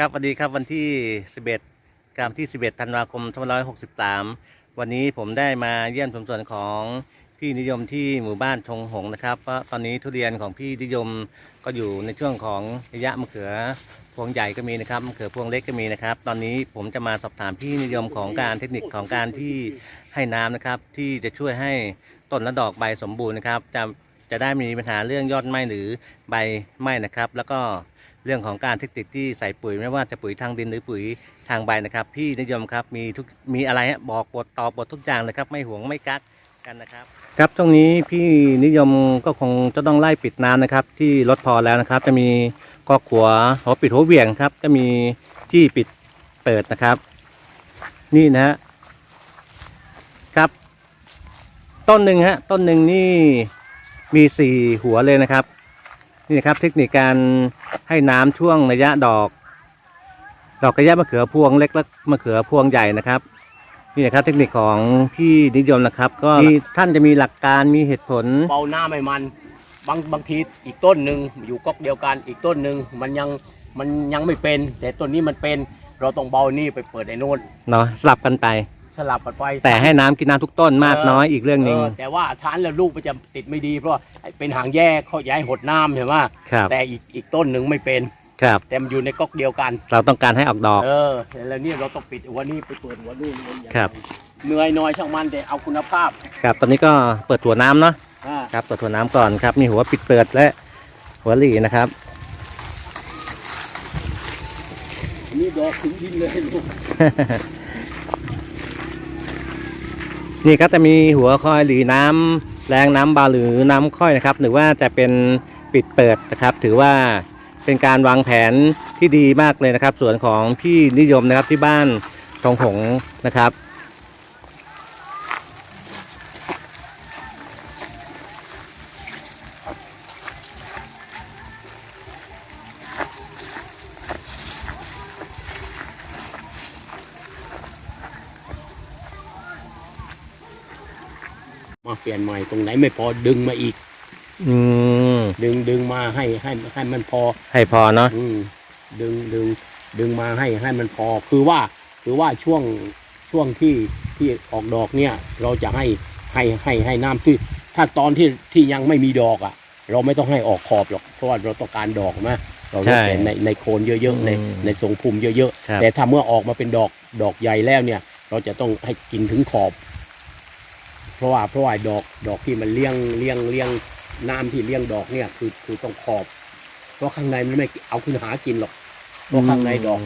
ครับสวัสดีครับวันที่ 11กามที่ 11ธันวาคม2563 วันนี้ผมได้มาเยี่ยมชมสวนของพี่นิยมที่หมู่บ้านทงหงนะครับเพราะตอนนี้ทุเรียนของพี่นิยมก็อยู่ในช่วงของระยะมะเขือพวงใหญ่ก็มีนะครับมะเขือพวงเล็กก็มีนะครับ ตอนนี้ผมจะมาสอบถามพี่นิยมของการเทคนิคของการที่ให้น้ำนะครับ ที่จะช่วยให้ต้นและดอกใบสมบูรณ์นะครับ จะจะได้มีปัญหาเรื่องยอดไหม้หรือใบไหม้นะครับ แล้วก็ เรื่องของการเทคนิคที่ใส่ปุ๋ยไม่ว่าจะปุ๋ยทางดินหรือปุ๋ยทางใบนะครับพี่นิยมครับมีทุกมีอะไรฮะบอกบทตอบบททุกอย่างเลยครับไม่หวงไม่กักกันนะครับครับตรงนี้พี่นิยมก็คงจะต้องไล่ปิดน้ำนะครับ ที่รถพอแล้วนะครับ จะมีกอกขัวหัวปิดหัวเวี่ยงครับ จะมีที่ปิดเปิดนะครับ นี่นะฮะครับ ต้นหนึ่งฮะต้นหนึ่งนี่มีสี่หัวเลยนะครับ นี่นะครับเทคนิคการให้น้ำช่วงระยะดอก ดอกระยะมะเขือพวงเล็กและมะเขือพวงใหญ่นะครับนี่นะครับเทคนิคของพี่นิยมนะครับ ก็มีท่านจะมีหลักการมีเหตุผลเบาหน้าไม่มันบางบางทีอีกต้นหนึ่งอยู่ก๊อกเดียวกันอีกต้นหนึ่งมันยังมันยังไม่เป็น แต่ต้นนี้มันเป็น เราต้องเบานี่ไปเปิดไอ้โน่นเนาะสลับกันไป สลับกันไปแต่ให้น้ำกินน้ำทุกต้นมากน้อยอีกเรื่องหนึ่งแต่ว่าทานแล้วลูกมันจะติดไม่ดีเพราะว่าเป็นหางแยกเขาย้ายหดน้ำเห็นไหมครับแต่อีกอีกต้นหนึ่งไม่เป็น ครับ แต่มันอยู่ในก๊อกเดียวกัน เราต้องการให้ออกดอก เออแล้วนี่เราต้องปิดหัวนี่ไปเปิดหัวนู่นมันอย่างครับ เหนื่อยหน้อยช่างมันแต่เอาคุณภาพครับตอนนี้ก็เปิดถั่วน้ำเนาะอ่าครับเปิดถั่วน้ำก่อนครับ มีหัวปิดเปิดและหัวหลีนะครับ อันนี่ดอกถึงดินเลยลูก นี่ครับจะมีหัวคอยหรือน้ำแรงน้ำเบาหรือน้ำค่อยนะครับ หรือว่าจะเป็นปิดเปิดนะครับ ถือว่าเป็นการวางแผนที่ดีมากเลยนะครับ ส่วนของพี่นิยมนะครับที่บ้านทองหงส์นะครับ ปลี่ยนใหม่ตรงไหนไม่พอดึงมาอีก อืมดึงดึงมาให้ให้ให้มันพอ ให้พอเนาะอืมดึงดึงดึงมาให้ให้มันพอ คือว่าคือว่าช่วงช่วงที่ที่ออกดอกเนี่ย เราจะให้ให้ให้ให้น้ำที่ถ้าตอนที่ที่ยังไม่มีดอกอะ เราไม่ต้องให้ออกขอบหรอกเพราะว่าเราต้องการดอกนะเราเลือกแต่ในในโคนเยอะๆในในทรงภูมิเยอะครับๆแต่ถ้าเมื่อออกมาเป็นดอกดอกใหญ่แล้วเนี่ย เราจะต้องให้กินถึงขอบ เพราะว่าเพราะว่าดอกดอกที่มันเลี้ยงเลี้ยงเลี้ยงน้ำที่เลี้ยงดอกเนี่ยคือคือต้องขอบ เพราะข้างในมันไม่เอาขึ้นหากินหรอกเพราะข้างในดอก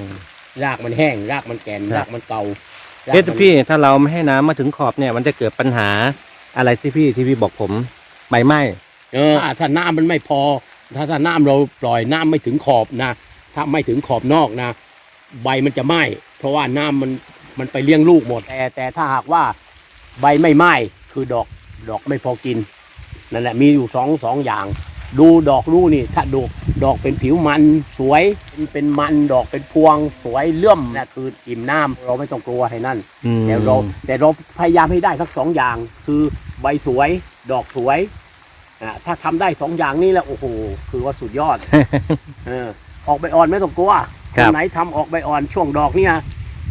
รากมันแห้ง รากมันแก่นครับรากมันเก่าเอ๊ะรากมันพี่ถ้าเราไม่ให้น้ำมาถึงขอบเนี่ย มันจะเกิดปัญหาอะไรที่พี่ที่พี่บอกผมใบไหม้เออถ้าถ้าน้ำมันไม่พอ ถ้าถ้าน้ำเราปล่อยน้ำไม่ถึงขอบนะถ้าไม่ถึงขอบนอกนะ ใบมันจะไหม้เพราะว่าน้ำมันมันไปเลี้ยงลูกหมด แต่แต่ถ้าหากว่าใบไม่ไหม้ คือดอกดอกไม่พอกินนั่นแหละมีอยู่สองสองอย่าง ดูดอกลูกนี่ ถ้าดูดอกเป็นผิวมันสวยเป็นเป็นมันดอกเป็นพวงสวยเลื่อมนะคืออิ่มน้ำเราไม่ต้องกลัวให้นั่นอืมแต่เราแต่เราพยายามให้ได้ทั้งสองอย่าง คือใบสวยดอกสวยอ่าถ้าทำได้สองอย่างนี้แล้วโอ้โหคือว่าสุดยอดเออออกใบอ่อนไม่ต้องกลัวครันบไหนทำออกใบอ่อนช่วงดอกเนี่ย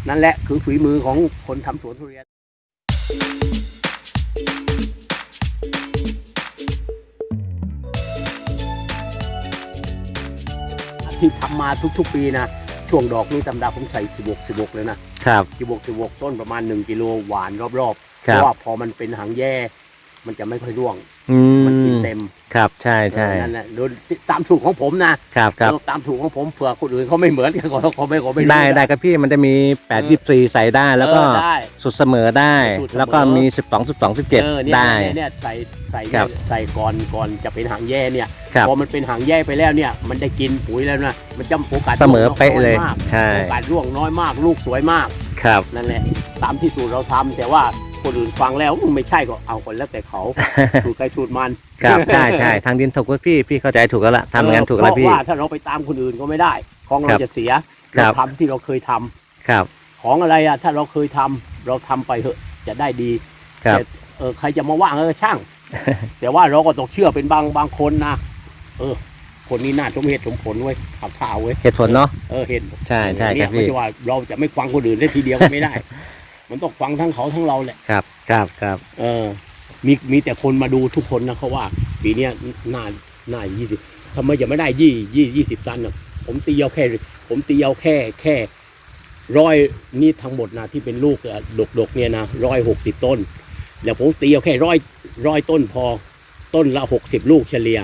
นั่นแหละคือฝีมือของคนทำสวนทุเรียน ที่ทำมาทุกๆ ปีนะช่วงดอกนี่ตำดาผมใส่สิบกสิบกเลยนะครับ สิบกสิบกต้นประมาณหนึ่งกิโลหวานรอบๆเพครับ ราะว่าพอมันเป็นหางแย่ มันจะไม่ค่อยร่วง อืมันกินมเต็มครับใช่ใช่เออนั่นแหละโดยตามสูตรของผมนะครับครับเออตามสูตรของผมเผื่อคนอื่นเขาไม่เหมือนกันเขาเขาไม่เขาไม่รู้ได้ได้ครับพี่มันจะมีแปดยี่สี่ใส่ได้แล้วก็เออได้ สุดเสมอได้ สุดเสมอ แล้วก็มีสิบสองสิบสองสิบเจ็ดเออเนี่ยได้ เนี่ยเนี่ยใส่ใส่ครับ ใส่ก่อนก่อนจะเป็นหางแย่เนี่ยครับพอมันเป็นหางแย่ไปแล้วเนี่ยมันได้กินปุ๋ยแล้วนะมันจะโอกาสเสมอเป๊ะเลย ร่วงน้อมากใช่โอกาสร่วงน้อยมากลูกสวยมากครับนั่นแหละตามที่สูตรเราทำแต่ว่า คนอื่นฟังแล้วอืมไม่ใช่ก็เอาคนแล้วแต่เขาสูตรใครสูตรมันครับใช่ใช่ทางดินถูกว่าพี่พี่เข้าใจถูกแล้วล่ะทำงานถูกแล้วพี่เพราะว่าถ้าเราไปตามคนอื่นก็ไม่ได้ ของคเรารับจะเสียครัเราบทำที่เราเคยทำครับ ของอะไรอะถ้าเราเคยทำเราทำไปเถอะจะได้ดีครับแต่เออใครจะมาว่าเออช่าง แต่ว่าเราก็ต้องเชื่อเป็นบางบางคนนะเออ คนนี้น่าสมเหตุสมผลไว้ยขับท่าไว้ยเหตุผลเนาะเออเห็นใช่ใช่เนี่ครัยบไม่พี่ใช่ว่าเราจะไม่ฟังคนอื่นได้ทีเดียวก็ไม่ได้ มันต้องฟังทั้งเขาทั้งเราแหละ ครับครับครับเออ มีมีแต่คนมาดูทุกคนนะเขาว่า ปีเนี้ยน่าน่ายี่สิบทำไมจะไม่ได้ยี่ยี่ยี่สิบตันอะผมตีเอาแค่ ผมตีเอาแค่แค่ร้อยนี่ทั้งหมดนะที่เป็นลูกดกดกๆเนี่ยนะร้อยหกสิบต้น แล้วผมตีเอาแค่ร้อยร้อยต้นพอ ต้นละหกสิบลูกเฉลี่ย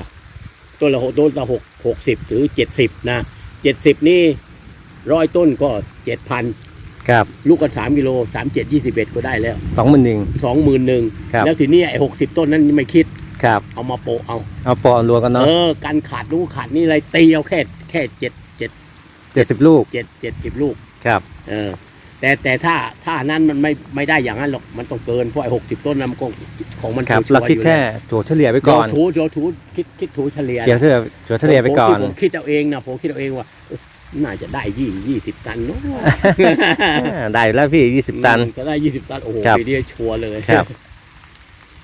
ต้นละหกต้นละหกหกสิบถึงเจ็ดสิบนะเจ็ดสิบนี่ร้อยต้นก็เจ็ดพัน ครับลูกกันสามกิโลสามเจ็ดยี่สิบเอ็ดก็ได้แล้วสองหมื่นหนึ่ง สองหมื่นหนึ่งครับ แล้วทีนี้ไอ้หกสิบต้นนั้นไม่คิดครับ เอามาโปะเอา เอาปอนรวมกันเอเนาะอการขาดลูกขาดนี่อะไรตีเอาแค่แค่เจ็ดเจ็ดเจ็ดสิบลูกเจ็ดเจ็ดสิบลูก ครับ เออ แต่แต่ถ้าถ้านั้นมันไม่ไม่ได้อย่างนั้นหรอกมันต้องเกินเพราะไอ้หกสิบต้นนั้นมันก็ของมันครับ ชัวเราๆคิดอยู่แค่ล้วถั่วเฉลี่ยไว้ก่อนเราถูเราถูคิดคิดถูเฉลี่ยเฉลี่ยเฉลี่ยถั่วเฉลี่ยไปก่อน ผมผมคิดเอาเองนะผมคิดเอาเองว่าเอ้ย น่าจะได้ยี่ยี่สิบตันเนาะอ่าได้แล้วพี่ยี่สิบตันจะได้ยี่สิบตัน โอ้โหครับปีนี้ชัวร์เลยครับ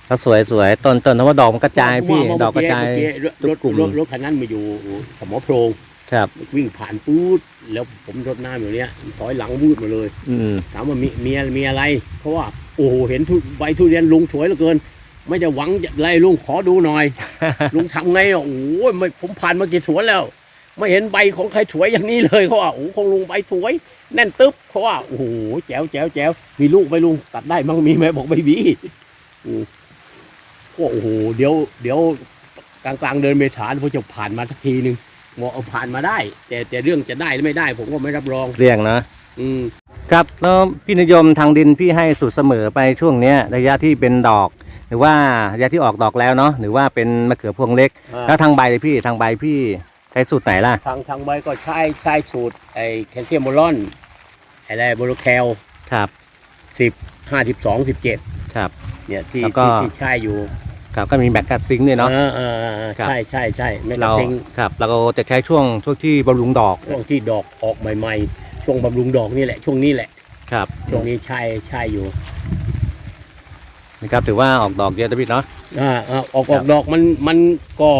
แล้วสวยสวยต้นต้นเพราะว่าดอกมันกระจายพี่เมื่ดอกกระจายเมื่อรถทุรกถกลุ่มรถรถคันนั้นมาอยู่สมอโพรงครับ วิ่งผ่านปู๊ดแล้วผมรถน้ำอยู่เนี้ยถอยหลังวูดมาเลย อืมถามว่ามีมีมีอะไร เพราะว่าโอ้โหเห็นทุใบทุเรียนลุงสวยเหลือเกิน ไม่จะหวังจะไล่ลุงขอดูหน่อย ลุงทำไงอะโอ้ยไม่ผมผ่านมากี่สวนแล้ว ไม่เห็นใบของใครสวยอย่างนี้เลยเขาว่าโอ้โหของลุงใบสวย แน่นตึ๊บเขาว่าโอ้โหแจ๋วแจ๋วแจ๋วมีลูกไหมลุงตัดได้มั้งมีไหมบอกไม่มีอืมก็โอ้โหเดี๋ยวเดี๋ยวกลางกลางๆเดินเมษาพอจะผ่านมาสักทีหนึ่งบอกเอาผ่านมาได้ แต่แต่เรื่องจะได้หรือไม่ได้ ผมก็ไม่รับรองเรียงนะอืมครับแล้วพี่นิยมทางดินพี่ให้สูตรเสมอไปช่วงเนี้ยระยะที่เป็นดอก หรือว่าระยะที่ออกดอกแล้วเนาะหรือว่าเป็นมะเขือพวงเล็ก แล้วทางใบเลยพี่ทางใบพี่ ใช้สูตรไหนล่ะ ทางทางใบก็ใช้ใช้สูตรไอ้แคลเซียมโบรอนอะไรโบโลแคลครับ สิบห้าสิบสองสิบเจ็ดครับ เนี่ยที่แล้วก็ ที่ที่ใช้อยู่ครับก็มีแบคกัสซิงค์ด้วยเนาะเออเออเออเออครับ ใช่ใช่ใช่ไม่ต้เราองทิ้งครับเราจะใช้ช่วงช่วงที่บำรุงดอกช่วงที่ดอกออกใหม่ๆ ช่วงบำรุงดอกนี่แหละ ช่วงนี้แหละ ครับช่วงนี้ใช่ใช่อยู่นะครับถือว่าออกดอกเยอะนะพี่เนาะ อ่าอ่าออกคอรัอบกดอกมันมันก็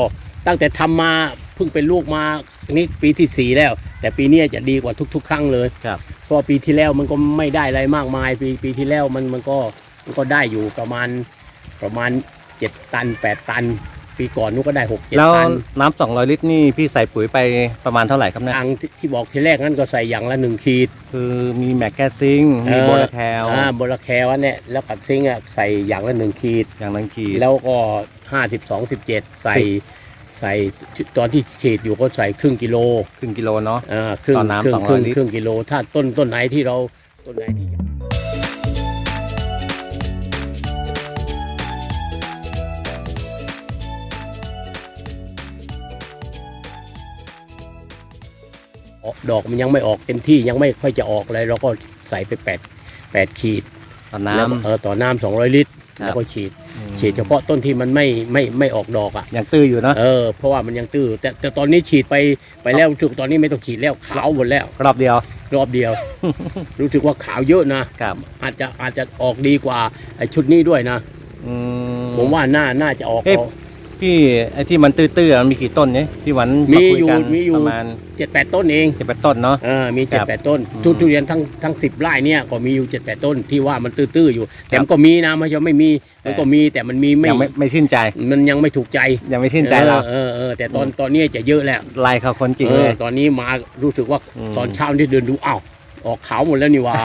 ตั้งแต่ทำมาเพิ่งเป็นลูกมานี่ปีที่สี่แล้ว แต่ปีเนี้ยจะดีกว่าทุก ๆ ครั้งเลยครับ เพราะว่าปีที่แล้วมันก็ไม่ได้อะไรมากมาย ปีปีที่แล้วมันมันก็มันก็ได้อยู่ประมาณประมาณเจ็ดตันแปดตัน ปีก่อนนู้นก็ได้หกเจ็ดแล้วตันน้ำสองร้อยลิตรนี่พี่ใส่ปุ๋ยไปประมาณเท่าไหร่ครับเนี่ยอังที่ที่บอกทีแรกนั้นก็ใส่อย่างละหนึ่งขีด คือมีแมกแกซิงค์มีเออ โบลาแคลอ่าโบราแคลอันเนี่ยแล้วกับซิงค์อะใส่อย่างละหนึ่งขีด อย่างนั้นขีดแล้วก็ห้าสิบสองสิบเจ็ดใส่ ใส่ตอนที่ฉีดอยู่ก็ใส่ครึ่งกิโลครึ่งกิโลเนาะอ่าครึ่งต่อน้ำครึ่ง200ครึ่งลิตรครึ่งกิโล ถ้าต้นต้นไหนที่เราต้นไหนที่ออกดอกมันยังไม่ออกเต็มที่ยังไม่ค่อยจะออกเลยเราก็ใส่ไปแปดแปดขีด ต่อแล้วน้ำเออต่อน้ำสองร้อยลิตร ครับแล้วก็ฉีดอืม ฉีดเฉพาะต้นที่มันไม่ไม่ไม่ออกดอกอะยังตื้ออยู่เนาะเออเพราะว่ามันยังตื้อแต่แต่ตอนนี้ฉีดไปไปแล้วรู้สึกตอนนี้ไม่ต้องฉีดแล้วขาวหมดแล้ว รอบเดียว รอบเดียว รู้สึกว่าขาวเยอะนะครับ อาจจะอาจจะออกดีกว่าไอ้ชุดนี้ด้วยนะ อืผมว่าน่าน่าจะออกเอ๊ะ พี่ไอ้ที่มันตื้อๆมันมีกี่ต้นเนี่ยที่หวันมีาคุอยู่กันมีอยู่ ประมาณเจ็ดแปดต้นเองเจ็ดแปดต้นเนาะ เออมีเจ็ดครับแปดต้นอืมทุทุเรียนทั้งทั้งสิบไร่เนี่ยก็มีอยู่เจ็ดแปดต้นที่ว่ามันตื้อๆอยู่ แต่ครับมันก็มีนะไม่ใช่ไม่มีมันก็มีแต่มันมีไม่ยังไม่ไม่ชื่นใจมันยังไม่ถูกใจยังไม่ชื่นใจเราเออเออเออแต่ตอนตอนนี้จะเยอะแล้วไล่เขาคนจริงเอเลอย ตอนนี้มารู้สึกว่าอืม ตอนเช้าที่เดินดูอ้าวออกขาวหมดแล้วนี่หว่า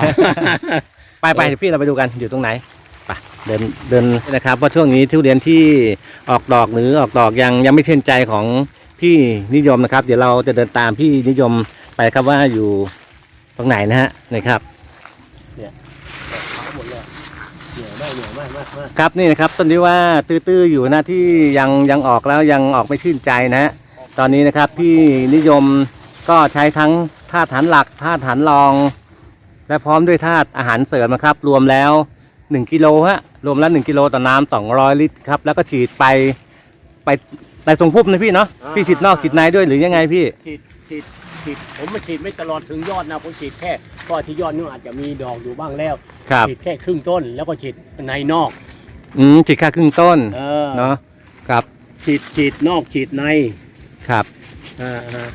ไปไปเดี๋ยวพี่เราไปดูกันอยู่ตรงไหนไป เดินเดินนะครับว่าะช่วงนี้ทุเรียนที่ออกดอกหรือออกดอกยังยังไม่ชื่นใจของพี่นิยมนะครับ เดี๋ยวเราจะเดินตามพี่นิยมไปครับว่าอยู่ตรงไหนนะฮะนี่ครับขาวหมดแล้วเหนียวมากเหนียวมากมากมากครับนี่นะครับต้นที่ว่าตื้อๆอยู่นะที่ยังยังออกแล้วยังออกไม่ชื่นใจนะฮะตอนนี้นะครับพี่นิยมก็ใช้ทั้งธาตุฐานหลักธาตุฐานรอง และพร้อมด้วยธาตุอาหารเสริมนะครับ รวมแล้ว 1กิโลฮะ รวมแล้ว1กิโลต่อน้ำ200 ลิตรครับ แล้วก็ฉีดไปไปในทรงพุ่มนะพี่เนาะพี่ฉีดนอกฉีดในด้วยหรือยังไงพี่ ฉีดฉีดฉีดผมไม่ฉีดไม่ตลอดถึงยอดนะผมฉีดแค่ก็ที่ยอดนี่อาจจะมีดอกอยู่บ้างแล้วครับ ฉีดแค่ครึ่งต้นแล้วก็ฉีดในนอกอืมฉีดค่าครึ่งต้นเออเนาะครับฉีดฉีดนอกฉีดในครับอ่าฮะ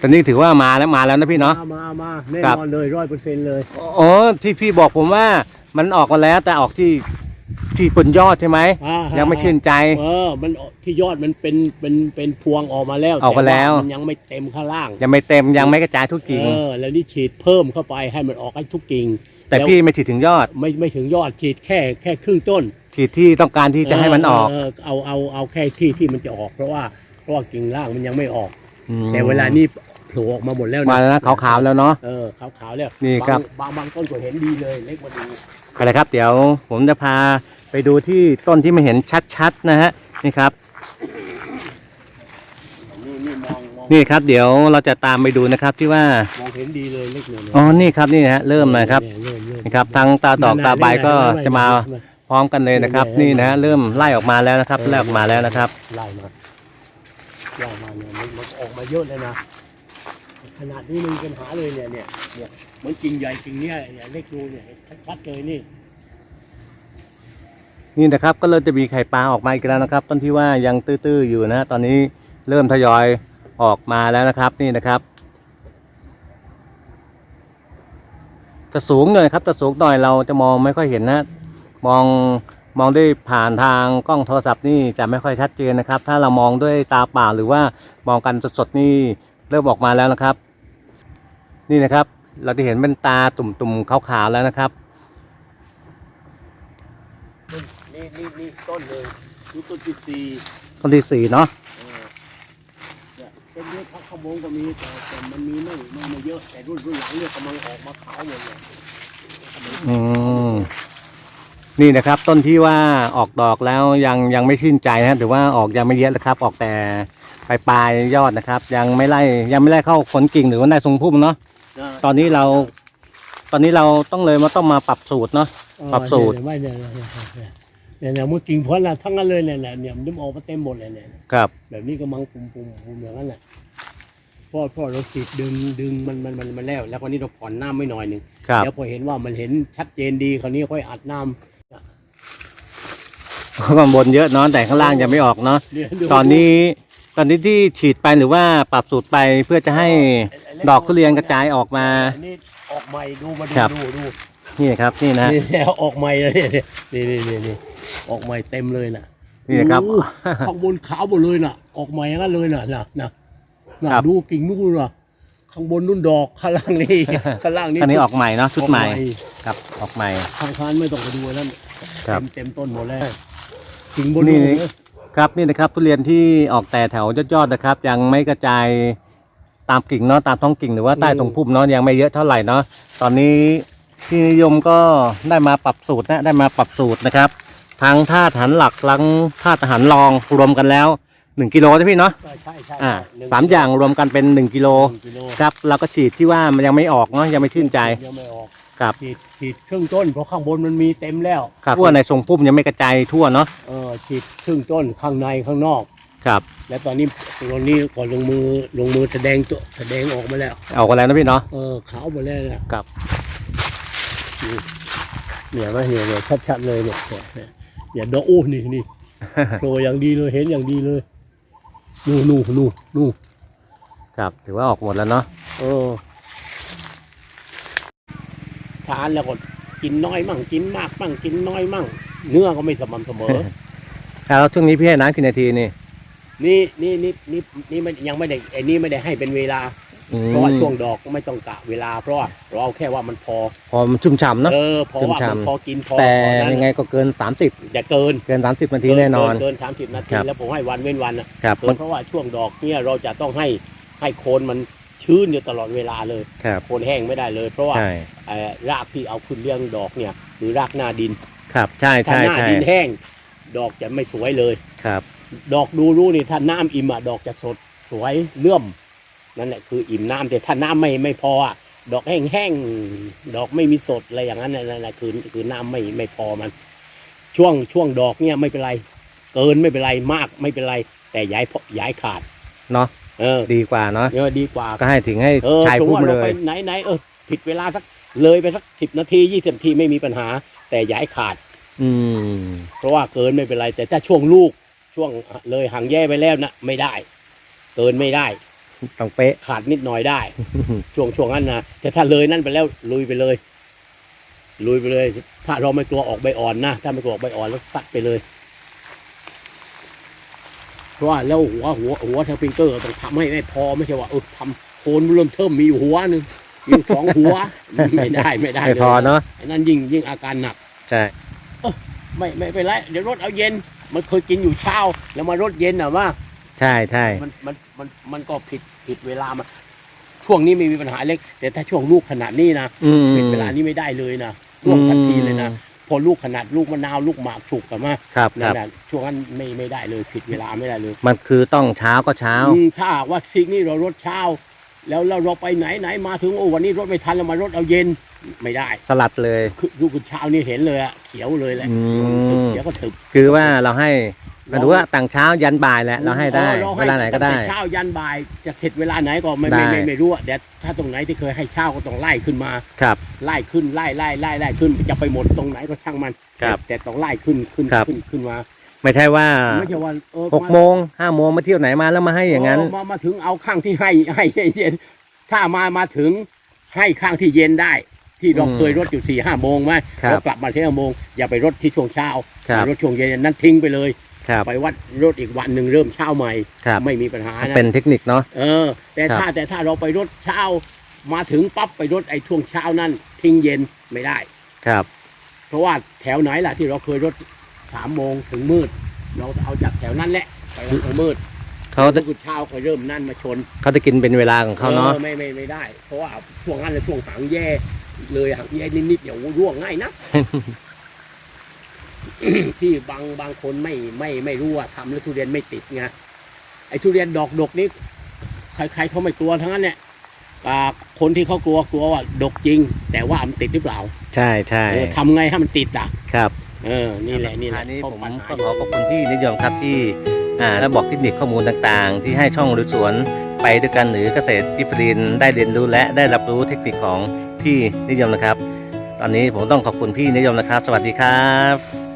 ตอนนี้ถือว่ามาแล้วมาแล้วนะพี่เนาะ มามามาแน่ครับ นอนเลยร้อยเปอร์เซ็นต์เลยอ๋อที่พี่บอกผมว่า มันออกมาแล้วแต่ออกที่ที่บนยอดใช่ไหมอ่าฮะ ยังไม่ชื่นใจ เออ มันที่ยอดมันเป็นเป็นเป็นพวงออกมาแล้วออกมาแล้ว ต่มันยังไม่เต็มข้างล่าง ยังไม่เต็มยังไม่กระจายทุกกิ่งเออ แล้วนี่ฉีดเพิ่มเข้าไปให้มันออกให้ทุกกิ่งแต่ล้วพี่ไม่ถีดถึงยอดไม่ไม่ถึงยอดฉีดแค่แค่ครึ่งต้นถีดที่ต้องการที่จะให้มันออกเเอาเอาเอาแค่ที่ที่มันจะออก เพราะว่าเพราะว่ากิ่งล่างมันยังไม่ออก มแต่เวลานี้โผล่ออกมาหมดแล้วนะมาแล้วนะขาวๆแล้วเนาะ เออขาวๆแล้วนี่ครับบางบางบางต้นก็เห็นดีเลยเล็กมาดู ไปเลยครับ เดี๋ยวผมจะพาไปดูที่ต้นที่ไม่เห็นชัดๆนะฮะนี่ครับ นี่นี่มองมองนี่ครับเดี๋ยวเราจะตามไปดูนะครับที่ว่ามองเห็นดีเลยเล็กหน่อยอ๋อนี่ครับนี่นะฮะเริ่มนะครับเริ่มเริ่มนี่ครับทั้งตาดอกตาใบก็จะมาพร้อมกันเลยนะครับ นี่นะฮะเริ่มไล่ออกมาแล้วนะครับไล่ออกมาแล้วนะครับไล่มาไล่มาเนี่ยมันมันออกมาเยอะเลยนะ ขนาดนี้มันมีปัญหาเลยเนี่ยเนี่ยเนี่ยมันกิ่งใหญ่กิ่งเนี้ยเนี่ยเล็กดูเนี่ยชัดๆเลยนี่ นี่นะครับก็เริ่มจะมีไข่ปลาออกมาอีกแล้วนะครับ ต้นที่ว่ายังตื้อๆอยู่นะตอนนี้เริ่มทยอยออกมาแล้วนะครับนี่นะครับจะสูงหน่อยครับจะสูงหน่อยเราจะมองไม่ค่อยเห็นนะ มองมองด้วยผ่านทางกล้องโทรศัพท์นี่จะไม่ค่อยชัดเจนนะครับ ถ้าเรามองด้วยตาเปล่าหรือว่ามองกันสดๆนี่เริ่มออกมาแล้วนะครับ นี่นะครับ เราจะเห็นเป็นตาตุ่มๆขาวๆแล้วนะครับนี่นี่นี่ต้นเลยดูต้นที่สี่ต้นที่สี่เนาะเออเนี่ยต้นนี้พักขโมงก็มีแต่แต่มันมีไม่ไม่ไม่เยอะแต่รุ่นรุ่นหลังเนี่ยกำลังออกมาขาวหมดเลยอืมนี่นะครับ ต้นที่ว่าออกดอกแล้วยังยังไม่ชื่นใจนะถือว่าออกยังไม่เยอะนะครับ ออกแต่ปลายปลายๆยอดนะครับ ยังไม่ไล่ยังไม่ไล่เข้าขนกิ่งหรือว่าได้ทรงพุ่มเนาะ ตอนนี้เรา ตอนนี้เราต้องเลยมาต้องมาปรับสูตรเนาะ ปรับสูตรเออเนี่ยเนี่ยเนี่ยเนี่ยเนี่ยเนี่ยเมื่อกิ่งพ้นละทั้งนั้นเลยเนี่ยเนี่ยเนี่ยมันออกมาเต็มหมดเลยเนี่ยครับ แบบนี้ก็มังปุ่มปุ่มปุ่มอย่างนั้นแหละพ่อพ่อเราติดดึงดึงมันมันมันมันแล้ว แล้วคราวนี้เราผ่อนน้ำไม่หน่อยหนึ่งครับเดี๋ยวพอเห็นว่ามันเห็นชัดเจนดีคราวนี้ค่อยอัดน้ข้างบนเยอะเนาะแต่ข้างล่างยังไม่ออกเนาะำเนี่ยดูตอนนี้ ตอนนี้ที่ฉีดไปหรือว่าปรับสูตรไปเพื่อจะให้ดอกทุเรียนกระจายออกมา อันนี้ออกใหม่ดูมาดูครับ ดูดูนี่ครับนี่นะนี่แล้วออกใหม่เลยเนี่ยนี่นี่นี่นี่ออกใหม่เต็มเลยน่ะนี่นะครับ โอ้ข้างบนขาวหมดเลยน่ะ ออกใหม่อย่างนั้นเลยน่ะน่ะน่ะน่ะครับ ดูกิ่งนู่นน่ะข้างบนนู่นดอกข้างล่างนี่ข้างล่างนี่อันนี้ออกใหม่เนาะชุดใหม่ออกครับออกใหม่ข้างคานไม่ต้องไปดูอันนั่นครับ เต็มเต็มต้นหมดแล้วกิ่งบนนี่ นู่นเลย ครับนี่นะครับทุเรียนที่ออกแต่แถวยอดๆนะครับ ยังไม่กระจายตามกิ่งเนาะตามท้องกิ่งหรือว่าใต้ตรงพุ่มเนาะยังไม่เยอะเท่าไหร่เนาะตอนนี้ที่นิยมก็ได้มาปรับสูตรนะได้มาปรับสูตรนะครับ ทั้งธาตุอาหารหลักทั้งธาตุอาหารรองรวมกันแล้วหนึ่งกิโลนะพี่เนาะใช่ใช่ใช่อ่าหนึ่สามอย่างรวมกันเป็นหนึ่งกิโลหนึ่งกิโลครับเราก็ฉีดที่ว่ามันยังไม่ออกเนาะยังไม่ชื่นใจยังไม่ออก ครับฉีดฉีดครึ่งต้นเพราะข้างบนมันมีเต็มแล้ว ครับทั่วในทรงพุ่มยังไม่กระจายทั่วเนาะเออฉีดครึ่งต้นข้างในข้างนอก ครับ และตอนนี้ตอนนี้ก่อนลงมือลงมือแสดงตัวแสดงออกมาแล้วออกกันแล้วนะพี่เนาะเออขาวหมดแล้วเนี่ยครับเนี่ยไหมเนี่ยเนี่ยชัดๆเลยเนี่ยเนี่ยเนี่ยอย่าดอกโอ้นี่นี่โตอย่างดีเลยเห็นอย่างดีเลยนู่นนู่นนู่นนู่นครับ ถือว่าออกหมดแล้วเนาะเออ ทานแล้วก็กินน้อยมั่งกินมากมั่งกินน้อยมั่ง เนื้อก็ไม่สม่ำเสมอ แล้วช่วงนี้พี่ให้น้ำกี่นาทีนี่นี่นี่นี่นี่นี่มันยังไม่ได้ไอ้นี่ไม่ได้ให้เป็นเวลาอืมเพราะว่าช่วงดอกก็ไม่ต้องกะเวลาเพราะว่าเราเอาแค่ว่ามันพอ พอมันชุ่มฉ่ำเนาะเออพอว่าชุ่มมันฉ่ำพอกินพอแต่พอนั้นยังไงก็เกิน 30อย่าเกินเกิน 30นาทีแน่นอนเกินสามสิบนาทีครับแล้วผมให้วันเว้นวันนะครับเกินเพราะว่าช่วงดอกเนี่ยเราจะต้องให้ให้โคนมันชื้นอยู่ตลอดเวลาเลยครับโคนแห้งไม่ได้เลย เพราะว่าใช่เอ่อ รากที่เอาขึ้นเลี้ยงดอกเนี่ยหรือรากหน้าดินครับ ใช่ถ้าใช่หน้าใช่ดินแห้ง ดอกจะไม่สวยเลย ครับดอกดูรู้นี่ถ้าน้ำอิ่มอะดอกจะสดสวยเลื่อมนั่นแหละคืออิ่มน้ำแต่ถ้าน้ำไม่ไม่พออะดอกแห้งๆดอกไม่มีสดอะไรอย่างนั้นน่ะนั่นแหละคือคือน้ำไม่ไม่พอมัน ช่วงช่วงดอกเนี่ยไม่เป็นไร เกินไม่เป็นไรมากไม่เป็นไร แต่ย้ายพอย้ายขาด เนาะเออดีกว่าเนาะเออดีกว่า ก็ให้ถึงให้เออชายสมมพุ่ติมว่าเลเราไปย ไหนไหนเออผิดเวลาสัก เลยไปสักสิบนาทียี่สิบนาทีไม่มีปัญหา แต่ย้ายขาด อืม เพราะว่าเกินไม่เป็นไร แต่ถ้าช่วงลูกช่วงเลยห่างแย่ไปแล้วนะไม่ได้เเกินไม่ได้ ต้องเป๊ะ ขาดนิดหน่อยได้ ช่วงช่วงนั้นนะแต่ถ้าเลยนั่นไปแล้วลุยไปเลย ลุยไปเลย ถ้าเราไม่กลัวออกใบอ่อนนะถ้าไม่กลัวออกใบอ่อนแล้วซัดไปเลยเพราะว่าแล้วหัวหัวหัวสปริงเกอร์ต้องทำให้ไม่พอไม่ใช่ว่าเออทำโคนเริ่มเทิมมีอยู่หัวหนึ่ง มีอยู่สองหัว ไม่ได้ไม่ได้ไม่เลยพอเนาะไอ้นั่นยิ่งยิ่งอาการหนัก ใช่ ไม่ไม่เป็นไรเดี๋ยวรถเอาเย็น มันเคยกินอยู่เช้า แล้วมารถเย็นอะว่าใช่ใช่มันมันมันมันก็ผิดผิดเวลามาช่วงนี้ไม่มีปัญหาเล็ก แต่ถ้าช่วงลูกขนาดนี้นะอืมผิดเวลานี้ไม่ได้เลยนะช่วงทันทีเลยนะพอลูกขนาดลูกมะนาวลูกหมากฉุกกันมาครับคนั่รันบน่ะช่วงนั้นไม่ไม่ได้เลยผิดเวลาไม่ได้เลยมันคือต้องเช้าก็เช้า อืมถ้าหากว่าซิกนี่เรารถเช้า แล้วเราเราไปไหนไหนมาถึงโอ้วันนี้รถไม่ทันแล้วมารถเอาเย็นไม่ได้สลัดเลย คือลูกเช้านี่เห็นเลยอะเขียวเลยแหละอืม เขียวก็ถึก คือว่าเราให้หมายถึงว่าต่างเช้ายันบ่ายแหละเราให้ได้ ออรเวลาไหนก็ได้ ตั้งแต่เช้ายันบ่ายจะเสร็จเวลาไหนก็ไม่ได้ไม่ไม่ไม่รู้อะเดี๋ยวถ้าตรงไหนที่เคยให้เช่าก็ต้องไล่ขึ้นมาครับ ไล่ขึ้นไล่ไล่ไล่ไล่ขึ้นจะไปหมดตรงไหนก็ช่างมันครับแต่ต้องไล่ขึ้นขึ้นครับ ขึ้นขึ้นมา ไม่ใช่ว่าไม่ใช่ว่าเออหกโมงห้าโมงมาเที่ยวไหนมาแล้วมาให้อย่างนั้น เมามาถึงเอาข้างที่ให้ให้ให้เย็นถ้ามามาถึงให้ข้างที่เย็นได้ ที่เราอืมเคยรถอยู่สี่ห้าโมงไหมครับเรากลับมาที่ห้าโมงอย่าไปรถที่ช่วงเช้าครับไปรถช่วงเย็นนั้นทิ้งไปเลย ครับ ไปวัดรถอีกวันหนึ่งเริ่มเช้าใหม่ครับ ไม่มีปัญหานะ เป็นเทคนิคเนาะ เออ แต่ครับถ้าแต่ถ้าเราไปรถเช้า มาถึงปั๊บไปรถไอ้ช่วงเช้านั่นทิ้งเย็นไม่ได้ ครับ เพราะว่าแถวไหนล่ะที่เราเคยรถ สามโมงถึงมืด เราเอาจากแถวนั้นแหละไปถึงมืดเขาจะคือเช้าก็เริ่มนั่นมาชน เขาจะกินเป็นเวลาของเขาเนาะออไม่ไม่ไม่ได้ เพราะว่าช่วงนั้นเลยช่วงหางแย่ เลยหางแย่นิดๆเดี๋ยวร่วงง่ายนะที่บางบางคนไม่ไม่ไม่รู้ว่าทำแล้วทุเรียนไม่ติดไงไอ้ทุเรียนดอกดกนี่ใครๆเขาไม่กลัวทั้งนั้นเนี่ยอ่าคนที่เขากลัวกลัวว่าดกจริง แต่ว่ามันติดหรือเปล่า ใช่ใช่เออทำไงให้มันติดอะ ครับ เออ นี่แหละ นี่แหละอันนี้ข้อผมปัญหาก็ขอขอบคุณพี่นิยมครับที่อ่าแล้วบอกเทคนิคข้อมูลต่างๆ ที่ให้ช่องรุสวนไปด้วยกันหรือเกษตรกิฟรินได้เรียนรู้และได้รับรู้เทคนิคของพี่นิยมนะครับ ตอนนี้ผมต้องขอบคุณพี่นิยมนะครับ สวัสดีครับ